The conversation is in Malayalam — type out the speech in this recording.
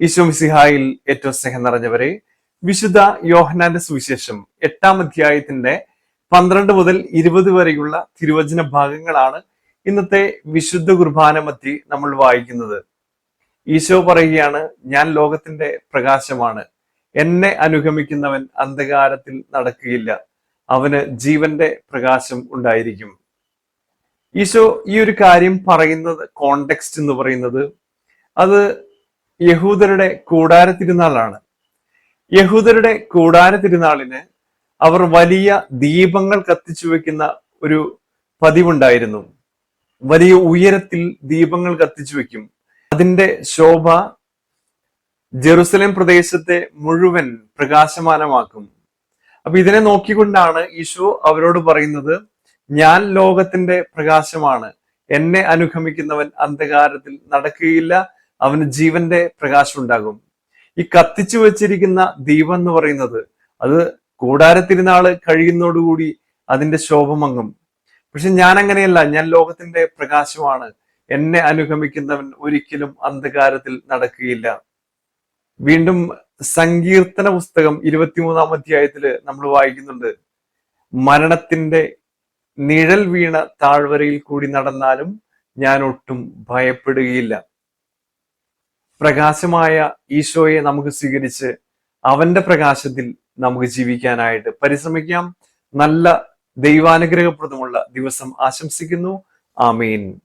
ഈശോ മിസിഹായിൽ ഏറ്റവും സ്നേഹം നിറഞ്ഞവരെ വിശുദ്ധ യോഹനാന്റെ സുവിശേഷം എട്ടാം അധ്യായത്തിന്റെ പന്ത്രണ്ട് മുതൽ ഇരുപത് വരെയുള്ള തിരുവചന ഭാഗങ്ങളാണ് ഇന്നത്തെ വിശുദ്ധ കുർബാന മധ്യ നമ്മൾ വായിക്കുന്നത്. ഈശോ പറയുകയാണ് ഞാൻ ലോകത്തിന്റെ പ്രകാശമാണ്. എന്നെ അനുഗമിക്കുന്നവൻ അന്ധകാരത്തിൽ നടക്കുകയില്ല. അവന് ജീവന്റെ പ്രകാശം ഉണ്ടായിരിക്കും. ഈശോ ഈ ഒരു കാര്യം പറയുന്നത് കോണ്ടെക്സ്റ്റ് എന്ന് പറയുന്നത് അത് യഹൂദരുടെ കൂടാര തിരുനാളാണ് യഹൂദരുടെ കൂടാര തിരുനാളിന് അവർ വലിയ ദീപങ്ങൾ കത്തിച്ചു വെക്കുന്ന ഒരു പതിവുണ്ടായിരുന്നു. വലിയ ഉയരത്തിൽ ദീപങ്ങൾ കത്തിച്ചു വെക്കും. അതിന്റെ ശോഭ ജെറുസലേം പ്രദേശത്തെ മുഴുവൻ പ്രകാശമാനമാക്കും. അപ്പൊ ഇതിനെ നോക്കിക്കൊണ്ടാണ് ഈശോ അവരോട് പറയുന്നത് ഞാൻ ലോകത്തിന്റെ പ്രകാശമാണ്. എന്നെ അനുഗമിക്കുന്നവൻ അന്ധകാരത്തിൽ നടക്കുകയില്ല. അവന് ജീവന്റെ പ്രകാശം ഉണ്ടാകും ഈ കത്തിച്ചു വെച്ചിരിക്കുന്ന ദീപം എന്ന് പറയുന്നത് അത് കൂടാരത്തിരുന്നാൾ കഴിയുന്നതോടുകൂടി അതിന്റെ ശോഭമങ്ങും പക്ഷെ ഞാൻ അങ്ങനെയല്ല ഞാൻ ലോകത്തിന്റെ പ്രകാശമാണ്. എന്നെ അനുഗമിക്കുന്നവൻ ഒരിക്കലും അന്ധകാരത്തിൽ നടക്കുകയില്ല. വീണ്ടും സങ്കീർത്തന പുസ്തകം ഇരുപത്തിമൂന്നാം അധ്യായത്തിൽ നമ്മൾ വായിക്കുന്നുണ്ട്. മരണത്തിന്റെ നിഴൽ വീണ താഴ്വരയിൽ കൂടി നടന്നാലും ഞാൻ ഒട്ടും ഭയപ്പെടുകയില്ല. പ്രകാശമായ ഈശോയെ നമുക്ക് സ്വീകരിച്ച് അവന്റെ പ്രകാശത്തിൽ നമുക്ക് ജീവിക്കാനായിട്ട് പരിശ്രമിക്കാം. നല്ല ദൈവാനുഗ്രഹപ്രദമുള്ള ദിവസം ആശംസിക്കുന്നു. ആമീൻ.